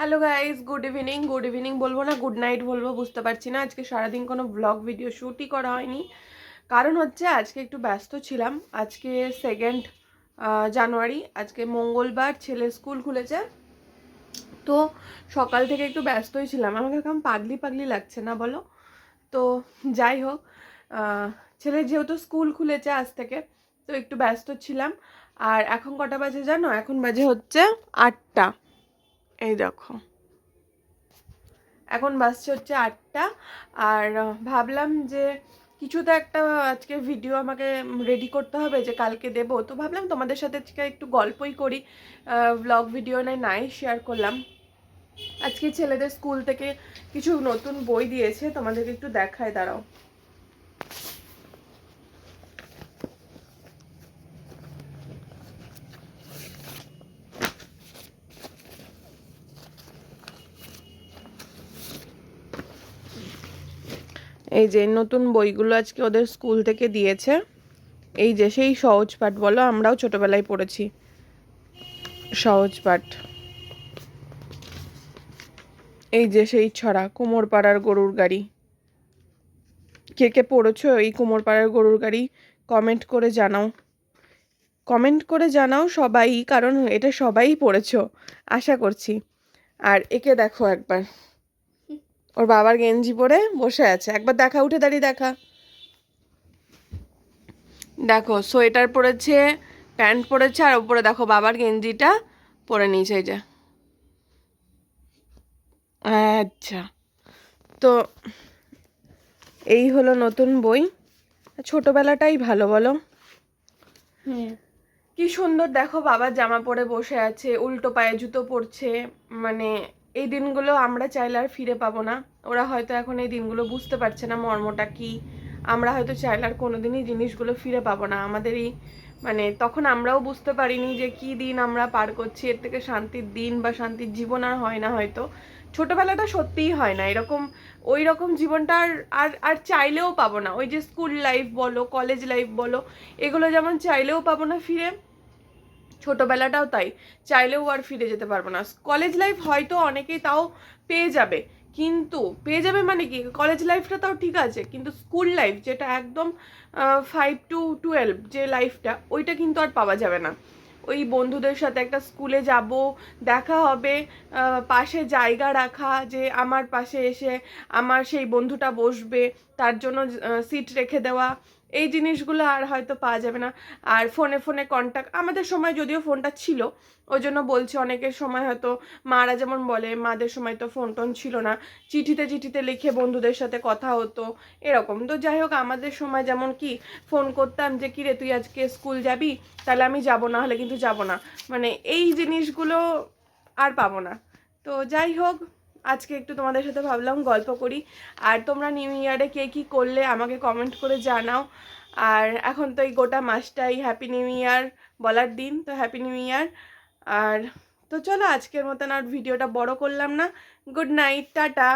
Hello guys good evening good evening বলব না good night বলব, বুঝতে পারছি না। আজকে সারাদিন কোনো ব্লগ ভিডিও শ্যুটই করা হয়নি। কারণ হচ্ছে, আজকে একটু ব্যস্ত ছিলাম। আজকে সেকেন্ড জানুয়ারি আজকে মঙ্গলবার ছেলে স্কুল খুলেছে। তো সকাল থেকে একটু ব্যস্তই ছিলাম। আমাকে কেমন পাগলি পাগলি লাগছে না, বলো? তো যাই হোক ছেলে যেহেতু স্কুল খুলেছে আজ থেকে, তো একটু ব্যস্ত ছিলাম। আর এখন কটা বাজে জানো? এখন বাজে হচ্ছে আটটা। এই দেখো। এখন বাজছে হচ্ছে আটটা। আর ভাবলাম যে কিছু তো একটা আজকে ভিডিও আমাকে রেডি করতে হবে যে কালকে দেবো। তো ভাবলাম তোমাদের সাথে আজকে একটু গল্পই করি। ব্লগ ভিডিও নাই নাই শেয়ার করলাম। আজকে ছেলেদের স্কুল থেকে কিছু নতুন বই দিয়েছে, তোমাদেরকে একটু দেখায়, দাঁড়াও। এই যে নতুন বইগুলো আজকে ওদের স্কুল থেকে দিয়েছে। এই যে সেই সহজ পাঠ, বলো আমরাও ছোটবেলায় পড়েছি। সহজ পাঠ। এই যে সেই ছড়া কোমর পাড়ার গরুর গাড়ি। কে কে পড়েছো এই কোমর পাড়ার গরুর গাড়ি কমেন্ট করে জানাও। কমেন্ট করে জানাও সবাই, কারণ এটা সবাই পড়েছো, আশা করছি। আর একে দেখো একবার। ওর বাবার গেঞ্জি পরে বসে আছে। একবার দেখা উঠে দাঁড়িয়ে দেখা। দেখো সোয়েটার পরেছে প্যান্ট পরেছে আর ওপরে দেখো বাবার গেঞ্জিটা পরে নিয়েছে এই যে। আচ্ছা। তো এই হলো নতুন বই। ছোটবেলাটাই ভালো বলো? হ্যাঁ। কি সুন্দর দেখো বাবার জামা পরে বসে আছে উল্টো পায়ে জুতো পরছে মানে এই দিনগুলো আমরা চাইলে আর ফিরে পাবো না। ওরা হয়তো এখন এই দিনগুলো বুঝতে পারছে না মর্মটা কি। আমরা হয়তো চাইলে আর কোনোদিনই জিনিসগুলো ফিরে পাবো না। আমাদের এই মানে তখন আমরাও বুঝতে পারিনি যে কি দিন আমরা পার করছি। এর থেকে শান্তির দিন বা শান্তির জীবন আর হয় না হয়তো। ছোটবেলাটা সত্যিই হয় না। এরকম, ওই রকম জীবনটা আর আর আর চাইলেও পাবো না। ওই যে স্কুল লাইফ বলো কলেজ লাইফ বলো, এগুলো যেমন চাইলেও পাবো না ফিরে। ছোটবেলাটাও তাই। চাইলেও আর ফিরে যেতে পারব না। কলেজ লাইফ হয়তো অনেকেই তাও পেয়ে যাবে। কিন্তু, পেয়ে যাবে মানে কি? কলেজ লাইফটা তাও ঠিক আছে। কিন্তু স্কুল লাইফ যেটা একদম ফাইভ টু টুয়েলভ যে লাইফটা ওইটা কিন্তু আর পাওয়া যাবে না। ওই বন্ধুদের সাথে একটা স্কুলে যাব, দেখা হবে পাশে জায়গা রাখা, যে আমার পাশে এসে আমার সেই বন্ধুটা বসবে, তার জন্য সিট রেখে দেওয়া এই জিনিসগুলো আর হয়তো পাওয়া যাবে না। আর ফোনে ফোনে কন্ট্যাক্ট আমাদের সময় যদিও ফোনটা ছিল ওই জন্য বলছি অনেকের সময় হয়তো মারা যেমন বলে, মাদের সময় তো ফোন টোন ছিল না। চিঠিতে চিঠিতে লিখে বন্ধুদের সাথে কথা হতো, এরকম। তো যাই হোক, আমাদের সময় যেমন কি ফোন করতাম যে, কিরে, তুই আজকে স্কুল যাবি? তাহলে আমি যাব, না হলে কিন্তু যাব না। মানে এই জিনিসগুলো আর পাবো না। তো যাই হোক আজকে একটু তোমাদের সাথে ভাবলাম গল্প করি। আর তোমরা নিউ ইয়ারে কে কী করলে আমাকে কমেন্ট করে জানাও। আর এখন তো এই গোটা মাসটাই হ্যাপি নিউ ইয়ার বলার দিন, তো হ্যাপি নিউ ইয়ার আর তো চলো আজকের মতন আর ভিডিওটা বড় করলাম না। Good night tata.